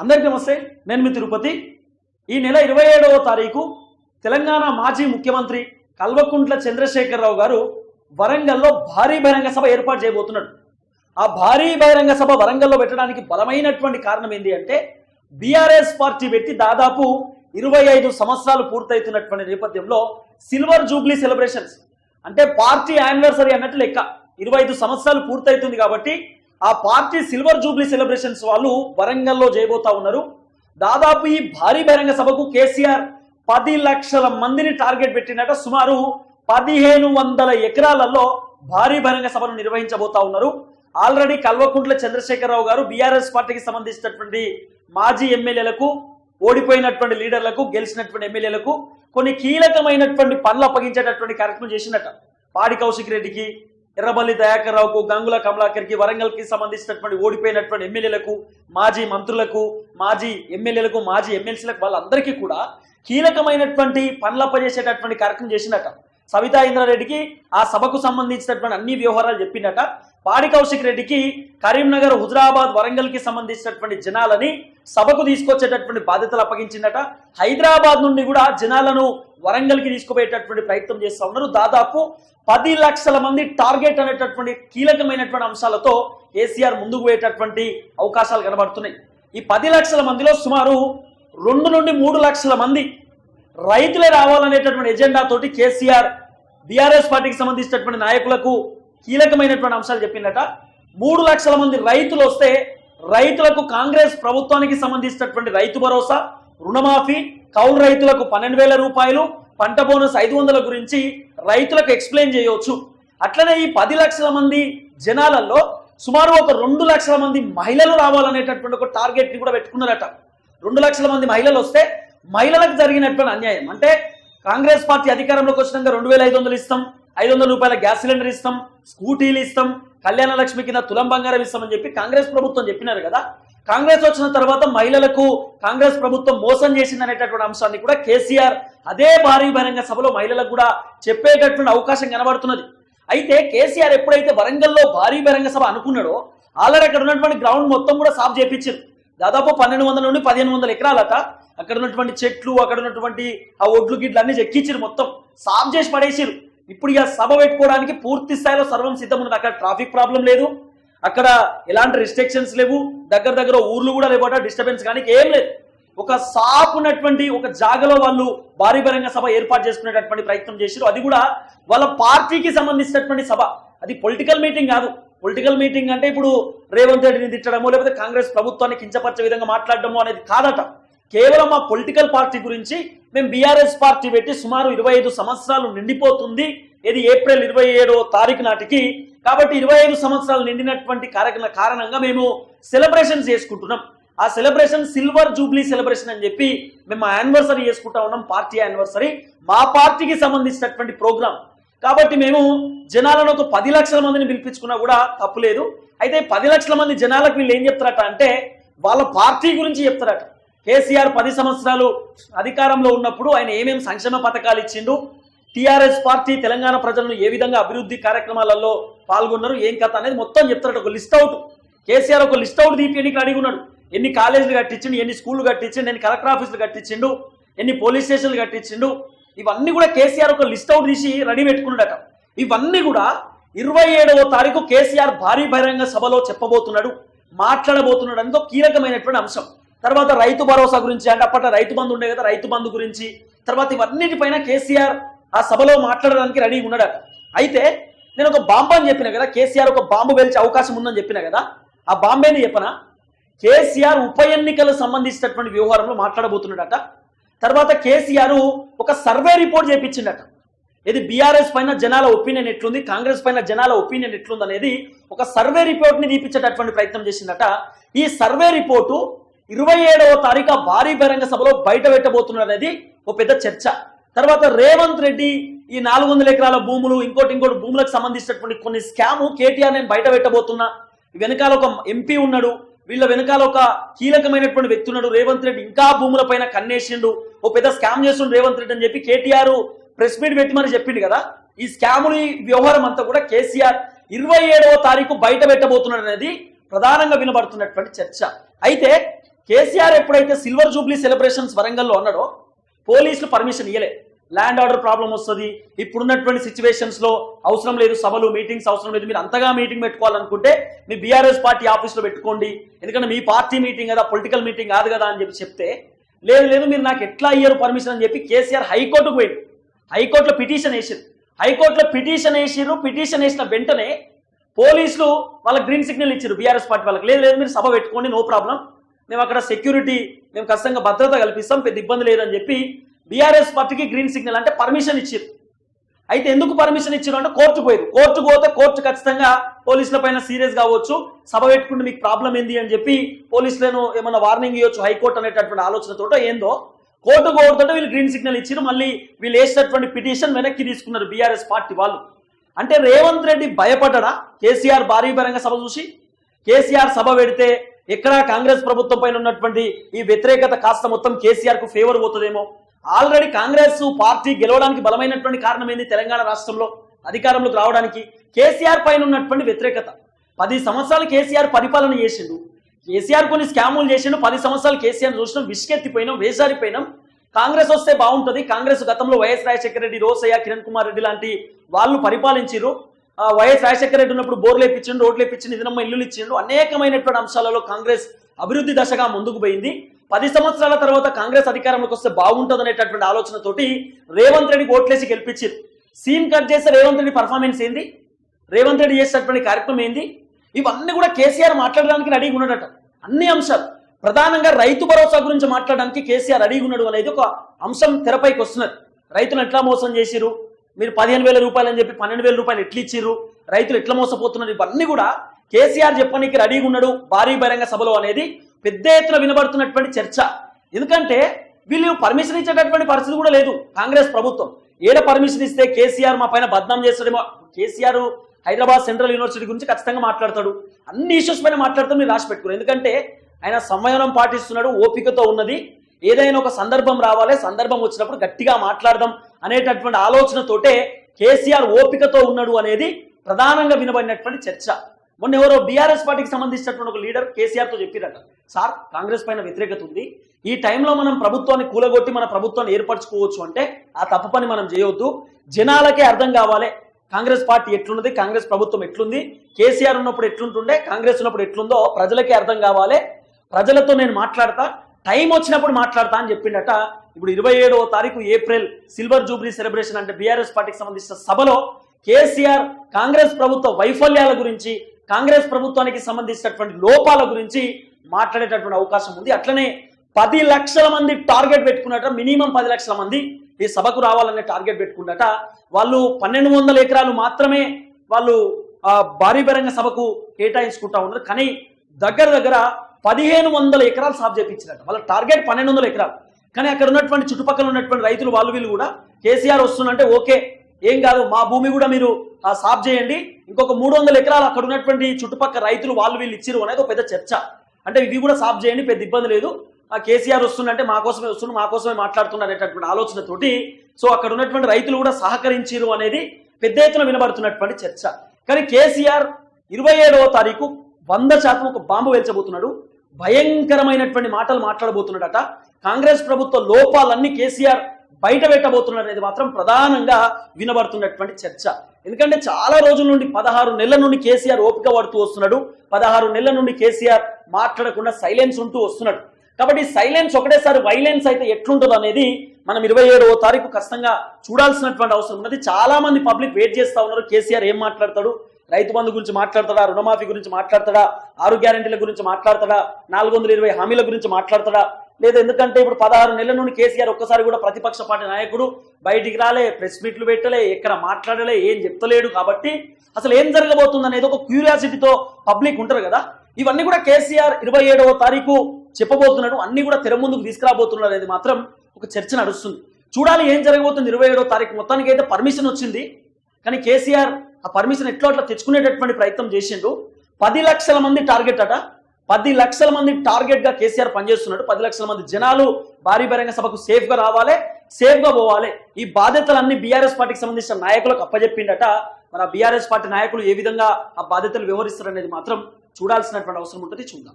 అందరికీ నమస్తే నేను మీ తిరుపతి. ఈ నెల ఇరవై ఏడవ తారీఖు తెలంగాణ మాజీ ముఖ్యమంత్రి కల్వకుంట్ల చంద్రశేఖరరావు గారు వరంగల్లో భారీ బహిరంగ సభ ఏర్పాటు చేయబోతున్నాడు. ఆ భారీ బహిరంగ సభ వరంగల్లో పెట్టడానికి బలమైనటువంటి కారణం ఏంటి అంటే బీఆర్ఎస్ పార్టీ పెట్టి దాదాపు ఇరవై ఐదు సంవత్సరాలు పూర్తవుతున్నటువంటి నేపథ్యంలో సిల్వర్ జూబ్లీ సెలబ్రేషన్స్. అంటే పార్టీ యానివర్సరీ అన్నట్టు లెక్క. ఇరవై ఐదు సంవత్సరాలు పూర్తవుతుంది కాబట్టి ఆ పార్టీ సిల్వర్ జూబ్లీ సెలబ్రేషన్స్ వాళ్ళు వరంగల్లో చేయబోతా ఉన్నారు. దాదాపు ఈ భారీ బహిరంగ సభకు కేసీఆర్ పది లక్షల మందిని టార్గెట్ పెట్టినట. సుమారు పదిహేను వందల ఎకరాలలో భారీ బహిరంగ సభను నిర్వహించబోతా ఉన్నారు. ఆల్రెడీ కల్వకుంట్ల చంద్రశేఖరరావు గారు బీఆర్ఎస్ పార్టీకి సంబంధించినటువంటి మాజీ ఎమ్మెల్యేలకు ఓడిపోయినటువంటి లీడర్లకు గెలిచినటువంటి ఎమ్మెల్యేలకు కొన్ని కీలకమైనటువంటి పనులు అప్పగించేటటువంటి కార్యక్రమం చేసినట పాడి కౌశిక్ రెడ్డికి ఎర్రబల్లి దయాకర్రావుకు గంగుల కమలాకర్కి వరంగల్కి సంబంధించినటువంటి ఓడిపోయినటువంటి ఎమ్మెల్యేలకు మాజీ మంత్రులకు మాజీ ఎమ్మెల్యేలకు మాజీ ఎమ్మెల్సీలకు వాళ్ళందరికీ కూడా కీలకమైనటువంటి పనులు చేసేటటువంటి కార్యక్రమం చేసినట సవితా ఇంద్రారెడ్డికి ఆ సభకు సంబంధించినటువంటి అన్ని వ్యవహారాలు చెప్పినట. పాడి కౌశిక్ రెడ్డికి కరీంనగర్ హుజరాబాద్ వరంగల్కి సంబంధించినటువంటి జనాలని సభకు తీసుకొచ్చేటటువంటి బాధ్యతలు అప్పగించిందట. హైదరాబాద్ నుండి కూడా జనాలను వరంగల్కి తీసుకుపోయేటటువంటి ప్రయత్నం చేస్తూ ఉన్నారు. దాదాపు పది లక్షల మంది టార్గెట్ అనేటటువంటి కీలకమైనటువంటి అంశాలతో కేసీఆర్ ముందుకు పోయేటటువంటి అవకాశాలు కనబడుతున్నాయి. ఈ పది లక్షల మందిలో సుమారు రెండు నుండి మూడు లక్షల మంది రైతులే రావాలనేటటువంటి ఎజెండా తోటి కేసీఆర్ బీఆర్ఎస్ పార్టీకి సంబంధించినటువంటి నాయకులకు కీలకమైనటువంటి అంశాలు చెప్పిందట. మూడు లక్షల మంది రైతులు వస్తే రైతులకు కాంగ్రెస్ ప్రభుత్వానికి సంబంధించినటువంటి రైతు భరోసా రుణమాఫీ కౌలు రైతులకు పన్నెండు వేల రూపాయలు పంట బోనస్ ఐదు వందల గురించి రైతులకు ఎక్స్ప్లెయిన్ చేయవచ్చు అట్లనే ఈ పది లక్షల మంది జనాలలో సుమారు ఒక రెండు లక్షల మంది మహిళలు రావాలనేటటువంటి ఒక టార్గెట్ని కూడా పెట్టుకున్నారట. రెండు లక్షల మంది మహిళలు వస్తే మహిళలకు జరిగినటువంటి అన్యాయం. అంటే కాంగ్రెస్ పార్టీ అధికారంలోకి వచ్చినాక రెండు వేల ఐదు వందలు ఇస్తాం ఐదు వందల రూపాయల గ్యాస్ సిలిండర్ ఇస్తాం స్కూటీలు ఇస్తాం కళ్యాణ లక్ష్మి కింద తులం బంగారం ఇస్తామని చెప్పి కాంగ్రెస్ ప్రభుత్వం చెప్పినారు కదా. కాంగ్రెస్ వచ్చిన తర్వాత మహిళలకు కాంగ్రెస్ ప్రభుత్వం మోసం చేసిందనేటటువంటి అంశాన్ని కూడా కేసీఆర్ అదే భారీ బహిరంగ సభలో మహిళలకు కూడా చెప్పేటటువంటి అవకాశం కనబడుతున్నది. అయితే కేసీఆర్ ఎప్పుడైతే వరంగల్లో భారీ బహిరంగ సభ అనుకున్నాడో ఆల్రెడీ అక్కడ ఉన్నటువంటి గ్రౌండ్ మొత్తం కూడా సాఫ్ చేపించారు. దాదాపు పన్నెండు వందల నుండి పదిహేను వందల ఎకరాలట అక్కడ ఉన్నటువంటి చెట్లు అక్కడ ఉన్నటువంటి ఆ ఒడ్లు గిడ్లు అన్ని చెక్కించారు మొత్తం. సాఫ్ చేసి పడేసారు. ఇప్పుడు ఇక సభ పెట్టుకోవడానికి పూర్తి స్థాయిలో సర్వం సిద్ధం ఉన్నది అక్కడ ట్రాఫిక్ ప్రాబ్లం లేదు. అక్కడ ఎలాంటి రిస్ట్రిక్షన్స్ లేవు. దగ్గర దగ్గర ఊర్లు కూడా లేవట డిస్టర్బెన్స్ కానీ ఏం లేదు. ఒక సాపు ఉన్నటువంటి ఒక జాగలో వాళ్ళు భారీ బహిరంగ సభ ఏర్పాటు చేసుకునేటటువంటి ప్రయత్నం చేశారు అది కూడా వాళ్ళ పార్టీకి సంబంధించినటువంటి సభ. అది పొలిటికల్ మీటింగ్ కాదు. పొలిటికల్ మీటింగ్ అంటే ఇప్పుడు రేవంత్ రెడ్డిని తిట్టడమో లేకపోతే కాంగ్రెస్ ప్రభుత్వాన్ని కించపరిచే విధంగా మాట్లాడడమో అనేది కాదట. కేవలం మా పొలిటికల్ పార్టీ గురించి మేము బీఆర్ఎస్ పార్టీ పెట్టి సుమారు ఇరవై ఐదు సంవత్సరాలు నిండిపోతుంది. ఇది ఏప్రిల్ ఇరవై ఏడో తారీఖు నాటికి. కాబట్టి ఇరవై ఐదు సంవత్సరాలు నిండినటువంటి కారణ కారణంగా మేము సెలబ్రేషన్స్ చేసుకుంటున్నాం. ఆ సెలబ్రేషన్ సిల్వర్ జూబ్లీ సెలబ్రేషన్ అని చెప్పి మేము యానివర్సరీ చేసుకుంటా ఉన్నాం పార్టీ యానివర్సరీ. మా పార్టీకి సంబంధించినటువంటి ప్రోగ్రామ్ కాబట్టి మేము జనాలను ఒక పది లక్షల మందిని పిలిపించుకున్నా కూడా తప్పులేదు. అయితే పది లక్షల మంది జనాలకు వీళ్ళు ఏం చెప్తారట అంటే వాళ్ళ పార్టీ గురించి చెప్తారట. కేసీఆర్ పది సంవత్సరాలు అధికారంలో ఉన్నప్పుడు ఆయన ఏమేమి సంక్షేమ పథకాలు ఇచ్చిండు? టీఆర్ఎస్ పార్టీ తెలంగాణ ప్రజలను ఏ విధంగా అభివృద్ధి కార్యక్రమాలలో పాల్గొన్నారు? ఏం కథ అనేది మొత్తం చెప్తారట ఒక లిస్ట్ అవుట్. కేసీఆర్ ఒక లిస్ట్ అవుట్ దీపి అడిగి ఉన్నాడు. ఎన్ని కాలేజీలు కట్టించిండు ఎన్ని స్కూళ్ళు కట్టించిండు ఎన్ని కలెక్టర్ ఆఫీసులు కట్టించిండు ఎన్ని పోలీస్ స్టేషన్లు కట్టించిండు? ఇవన్నీ కూడా కేసీఆర్ ఒక లిస్ట్ అవుట్ తీసి రెడీ పెట్టుకున్నాడట. ఇవన్నీ కూడా ఇరవై ఏడవ తారీఖు కేసీఆర్ భారీ బహిరంగ సభలో చెప్పబోతున్నాడు మాట్లాడబోతున్నాడు అనేది కీలకమైనటువంటి అంశం. తర్వాత రైతు భరోసా గురించి అంటే అప్పట్లో రైతు బంధు ఉండే కదా రైతు బంధు గురించి తర్వాత ఇవన్నిటిపైన కేసీఆర్ ఆ సభలో మాట్లాడడానికి రెడీ ఉన్నాడట అయితే నేను ఒక బాంబు అని చెప్పిన కదా కేసీఆర్ ఒక బాంబు పేల్చే అవకాశం ఉందని చెప్పిన కదా ఆ బాంబేని చెప్పనా? కేసీఆర్ ఉప ఎన్నికలకు సంబంధించినటువంటి వ్యవహారంలో మాట్లాడబోతున్నాడట. తర్వాత కేసీఆర్ ఒక సర్వే రిపోర్ట్ చేపించిండట. ఇది బీఆర్ఎస్ పైన జనాల ఒపీనియన్ ఎట్లుంది కాంగ్రెస్ పైన జనాల ఒపీనియన్ ఎట్లుంది అనేది ఒక సర్వే రిపోర్ట్ని తీపించేటటువంటి ప్రయత్నం చేసిందట. ఈ సర్వే రిపోర్టు ఇరవై ఏడవ తారీఖు భారీ బహిరంగ సభలో బయట పెట్టబోతున్నారు అనేది ఒక పెద్ద చర్చ. తర్వాత రేవంత్ రెడ్డి ఈ నాలుగు వందల ఎకరాల భూములు ఇంకోటి ఇంకోటి భూములకు సంబంధించినటువంటి కొన్ని స్కాము కేటీఆర్ నేను బయట పెట్టబోతున్నా. వెనకాల ఒక ఎంపీ ఉన్నాడు వీళ్ళ వెనకాల ఒక కీలకమైనటువంటి వ్యక్తి ఉన్నాడు రేవంత్ రెడ్డి ఇంకా భూముల పైన కన్నేసిండు. ఓ పెద్ద స్కామ్ చేస్తుండు రేవంత్ రెడ్డి అని చెప్పి కేటీఆర్ ప్రెస్ మీట్ పెట్టి మరి చెప్పిండు కదా. ఈ స్కాములు ఈ వ్యవహారం అంతా కూడా కేసీఆర్ ఇరవై ఏడవ తారీఖు బయట పెట్టబోతున్నాడు అనేది ప్రధానంగా వినబడుతున్నటువంటి చర్చ. అయితే కేసీఆర్ ఎప్పుడైతే సిల్వర్ జూబ్లీ సెలబ్రేషన్స్ వరంగల్లో అన్నాడో పోలీసులు పర్మిషన్ ఇవ్వలే ల్యాండ్ ఆర్డర్ ప్రాబ్లం వస్తుంది. ఇప్పుడున్నటువంటి సిచ్యువేషన్స్లో అవసరం లేదు సభలు మీటింగ్స్ అవసరం లేదు. మీరు అంతగా మీటింగ్ పెట్టుకోవాలనుకుంటే మీ బీఆర్ఎస్ పార్టీ ఆఫీస్లో పెట్టుకోండి. ఎందుకంటే మీ పార్టీ మీటింగ్ కదా పొలిటికల్ మీటింగ్ కాదు కదా అని చెప్పి చెప్తే లేదు లేదు మీరు నాకు ఎట్లా అయ్యారు పర్మిషన్ అని చెప్పి కేసీఆర్ హైకోర్టుకు పోయింది హైకోర్టులో పిటిషన్ వేసారు హైకోర్టులో పిటిషన్ వేసిర్రు పిటిషన్ వేసిన వెంటనే పోలీసులు వాళ్ళకి గ్రీన్ సిగ్నల్ ఇచ్చారు బీఆర్ఎస్ పార్టీ వాళ్ళకి. లేదు లేదు మీరు సభ పెట్టుకోండి నో ప్రాబ్లం మేము అక్కడ సెక్యూరిటీ మేము ఖచ్చితంగా భద్రత కల్పిస్తాం పెద్ద ఇబ్బంది లేదని చెప్పి బీఆర్ఎస్ పార్టీకి గ్రీన్ సిగ్నల్ అంటే పర్మిషన్ ఇచ్చారు అయితే ఎందుకు పర్మిషన్ ఇచ్చారు అంటే కోర్టు పోయారు కోర్టు పోతే కోర్టు ఖచ్చితంగా పోలీసుల పైన సీరియస్ కావచ్చు. సభ పెట్టుకుంటే మీకు ప్రాబ్లం ఏంది అని చెప్పి పోలీసులను ఏమైనా వార్నింగ్ ఇవ్వచ్చు హైకోర్టు అనేటటువంటి ఆలోచనతో ఏందో. కోర్టు కోర్టుతో వీళ్ళు గ్రీన్ సిగ్నల్ ఇచ్చారు మళ్ళీ వీళ్ళు వేసినటువంటి పిటిషన్ వెనక్కి తీసుకున్నారు బీఆర్ఎస్ పార్టీ వాళ్ళు. అంటే రేవంత్ రెడ్డి భయపడ్డా కేసీఆర్ భారీ బహిరంగ సభ చూసి? కేసీఆర్ సభ పెడితే ఎక్కడా కాంగ్రెస్ ప్రభుత్వం పైన ఉన్నటువంటి ఈ వ్యతిరేకత కాస్త మొత్తం కేసీఆర్కు ఫేవర్ పోతుందేమో? ఆల్రెడీ కాంగ్రెస్ పార్టీ గెలవడానికి బలమైనటువంటి కారణం ఏంది తెలంగాణ రాష్ట్రంలో? అధికారంలోకి రావడానికి కేసీఆర్ పైన ఉన్నటువంటి వ్యతిరేకత. పది సంవత్సరాలు కేసీఆర్ పరిపాలన చేసిండు. కేసీఆర్ కొన్ని స్కాములు చేసిండు. పది సంవత్సరాలు కేసీఆర్ చూసినాం. విష్కెత్తిపోయినాం వేసారిపోయినాం. కాంగ్రెస్ వస్తే బాగుంటుంది. కాంగ్రెస్ గతంలో వైఎస్ రాజశేఖర రెడ్డి రోసయ్య కిరణ్ కుమార్ రెడ్డి లాంటి వాళ్ళు పరిపాలించారు వైఎస్ రాజశేఖర రెడ్డి ఉన్నప్పుడు బోర్లు ఇప్పించిండు రోడ్లు ఇప్పించిండు ఇదనమ్మ ఇల్లులు ఇచ్చిండు అనేకమైనటువంటి అంశాలలో కాంగ్రెస్ అభివృద్ధి దశగా ముందుకు పోయింది. పది సంవత్సరాల తర్వాత కాంగ్రెస్ అధికారంలోకి వస్తే బాగుంటుంది అనేటటువంటి ఆలోచనతోటి రేవంత్ రెడ్డి ఓట్లేసి గెలిపించారు సీన్ కట్ చేస్తే రేవంత్ రెడ్డి పర్ఫార్మెన్స్ ఏంది? రేవంత్ రెడ్డి చేసేటటువంటి కార్యక్రమం ఏంది? ఇవన్నీ కూడా కేసీఆర్ మాట్లాడడానికి రెడీగా ఉన్నాడట. అన్ని అంశాలు. ప్రధానంగా రైతు భరోసా గురించి మాట్లాడడానికి కేసీఆర్ రెడీగా ఉన్నాడు అనేది ఒక అంశం తెరపైకి వస్తున్నది. రైతులు ఎట్లా మోసం చేసిరు మీరు పదిహేను వేల రూపాయలు అని చెప్పి పన్నెండు వేల రూపాయలు ఎట్లా ఇచ్చిర్రు? రైతులు ఎట్లా మోసపోతున్నారు? ఇవన్నీ కూడా కేసీఆర్ చెప్పడానికి రెడీగా ఉన్నాడు భారీ బహిరంగ సభలో అనేది పెద్ద ఎత్తున వినబడుతున్నటువంటి చర్చ. ఎందుకంటే వీళ్ళు పర్మిషన్ ఇచ్చేటటువంటి పరిస్థితి కూడా లేదు కాంగ్రెస్ ప్రభుత్వం. ఏడ పర్మిషన్ ఇస్తే కేసీఆర్ మా పైన బద్నాం చేస్తాడేమో? కేసీఆర్ హైదరాబాద్ సెంట్రల్ యూనివర్సిటీ గురించి ఖచ్చితంగా మాట్లాడతాడు. అన్ని ఇష్యూస్ పైన మాట్లాడుతూ మీరు రాసి పెట్టుకున్నారు. ఎందుకంటే ఆయన సంయమనం పాటిస్తున్నాడు ఓపికతో ఉన్నది. ఏదైనా ఒక సందర్భం రావాలి సందర్భం వచ్చినప్పుడు గట్టిగా మాట్లాడదాం అనేటటువంటి ఆలోచనతోటే కేసీఆర్ ఓపికతో ఉన్నాడు అనేది ప్రధానంగా వినబడినటువంటి చర్చ. మొన్న ఎవరో బీఆర్ఎస్ పార్టీకి సంబంధించినటువంటి ఒక లీడర్ కేసీఆర్తో చెప్పిరట సార్ కాంగ్రెస్ పైన వ్యతిరేకత ఉంది. ఈ టైంలో మనం ప్రభుత్వాన్ని కూలగొట్టి మన ప్రభుత్వాన్ని ఏర్పరచుకోవచ్చు అంటే ఆ తప్పు పని మనం చేయవద్దు జనాలకే అర్థం కావాలి. కాంగ్రెస్ పార్టీ ఎట్లున్నది కాంగ్రెస్ ప్రభుత్వం ఎట్లుంది కేసీఆర్ ఉన్నప్పుడు ఎట్లుంటుండే కాంగ్రెస్ ఉన్నప్పుడు ఎట్లుందో ప్రజలకే అర్థం కావాలి. ప్రజలతో నేను మాట్లాడతా. టైం వచ్చినప్పుడు మాట్లాడతా అని చెప్పిండట. ఇప్పుడు ఇరవై ఏడవ తారీఖు ఏప్రిల్ సిల్వర్ జూబ్లీ సెలబ్రేషన్ అంటే బీఆర్ఎస్ పార్టీకి సంబంధించిన సభలో కేసీఆర్ కాంగ్రెస్ ప్రభుత్వ వైఫల్యాల గురించి కాంగ్రెస్ ప్రభుత్వానికి సంబంధించినటువంటి లోపాల గురించి మాట్లాడేటటువంటి అవకాశం ఉంది. అట్లనే పది లక్షల మంది టార్గెట్ పెట్టుకున్నట మినిమం పది లక్షల మంది ఈ సభకు రావాలనే టార్గెట్ పెట్టుకున్నట. వాళ్ళు పన్నెండు వందల ఎకరాలు మాత్రమే వాళ్ళు భారీ బహిరంగ సభకు కేటాయించుకుంటా ఉన్నారు. కానీ దగ్గర దగ్గర పదిహేను వందల ఎకరాలు సాగు చేయించినట్టు వాళ్ళ టార్గెట్ పన్నెండు వందల ఎకరాలు. కానీ అక్కడ ఉన్నటువంటి చుట్టుపక్కల ఉన్నటువంటి రైతులు వాళ్ళు వీళ్ళు కూడా కేసీఆర్ వస్తుందంటే ఓకే ఏం కాదు మా భూమి కూడా మీరు సాఫ్ చేయండి. ఇంకొక మూడు వందల ఎకరాలు అక్కడ ఉన్నటువంటి చుట్టుపక్కల రైతులు వాళ్ళు వీళ్ళు ఇచ్చిరు అనేది ఒక పెద్ద చర్చ. అంటే ఇవి కూడా సాఫ్ చేయండి పెద్ద ఇబ్బంది లేదు. ఆ కేసీఆర్ వస్తుందంటే మా కోసమే వస్తుంది మా కోసమే మాట్లాడుతున్నారు అనేటటువంటి ఆలోచనతోటి సో అక్కడ ఉన్నటువంటి రైతులు కూడా సహకరించిరు అనేది పెద్ద ఎత్తున వినబడుతున్నటువంటి చర్చ. కానీ కేసీఆర్ ఇరవై ఏడవ తారీఖు వంద శాతం ఒక బాంబు వేల్చబోతున్నాడు. భయంకరమైనటువంటి మాటలు మాట్లాడబోతున్నాడట. కాంగ్రెస్ ప్రభుత్వ లోపాలన్నీ కేసీఆర్ బయట పెట్టబోతున్నాడు అనేది మాత్రం ప్రధానంగా వినబడుతున్నటువంటి చర్చ. ఎందుకంటే చాలా రోజుల నుండి పదహారు నెలల నుండి కేసీఆర్ ఓపిక పడుతూ వస్తున్నాడు. పదహారు నెలల నుండి కేసీఆర్ మాట్లాడకుండా సైలెన్స్ ఉంటూ వస్తున్నాడు. కాబట్టి సైలెన్స్ ఒకటేసారి వైలెన్స్ అయితే ఎట్లుంటుంది అనేది మనం ఇరవై ఏడవ తారీఖు ఖచ్చితంగా చూడాల్సినటువంటి అవసరం ఉన్నది. చాలా మంది పబ్లిక్ వెయిట్ చేస్తా ఉన్నారు. కేసీఆర్ ఏం మాట్లాడతాడు? రైతు బంధు గురించి మాట్లాడతాడా? రుణమాఫీ గురించి మాట్లాడతాడా? ఆరు గ్యారెంటీల గురించి మాట్లాడతాడా? నాలుగు వందల ఇరవై హామీల గురించి మాట్లాడతాడా? లేదా ఎందుకంటే ఇప్పుడు పదహారు నెలల నుండి కేసీఆర్ ఒక్కసారి కూడా ప్రతిపక్ష పార్టీ నాయకుడు బయటికి రాలే ప్రెస్ మీట్లు పెట్టలే ఎక్కడ మాట్లాడలే ఏం చెప్తలేడు కాబట్టి అసలు ఏం జరగబోతుంది అనేది ఒక క్యూరియాసిటీతో పబ్లిక్ ఉంటారు కదా. ఇవన్నీ కూడా కేసీఆర్ ఇరవై ఏడవ తారీఖు చెప్పబోతున్నాడు. అన్ని కూడా తెర ముందుకు తీసుకురాబోతున్నాడు అనేది మాత్రం ఒక చర్చ నడుస్తుంది. చూడాలి ఏం జరగబోతుంది ఇరవై ఏడవ తారీఖు. మొత్తానికి అయితే పర్మిషన్ వచ్చింది. కానీ కేసీఆర్ ఆ పర్మిషన్ ఎట్లా అట్లా తెచ్చుకునేటటువంటి ప్రయత్నం చేసిండు పది లక్షల మంది టార్గెట్ అట. పది లక్షల మంది టార్గెట్గా కేసీఆర్ పనిచేస్తున్నాడు. పది లక్షల మంది జనాలు భారీ బహిరంగ సభకు సేఫ్గా రావాలి సేఫ్గా పోవాలి. ఈ బాధ్యతలన్నీ బీఆర్ఎస్ పార్టీకి సంబంధించిన నాయకులకు అప్పచెప్పిండట మన బీఆర్ఎస్ పార్టీ నాయకులు ఏ విధంగా ఆ బాధ్యతలు వ్యవహరిస్తారు అనేది మాత్రం చూడాల్సినటువంటి అవసరం ఉంటుంది. చూద్దాం.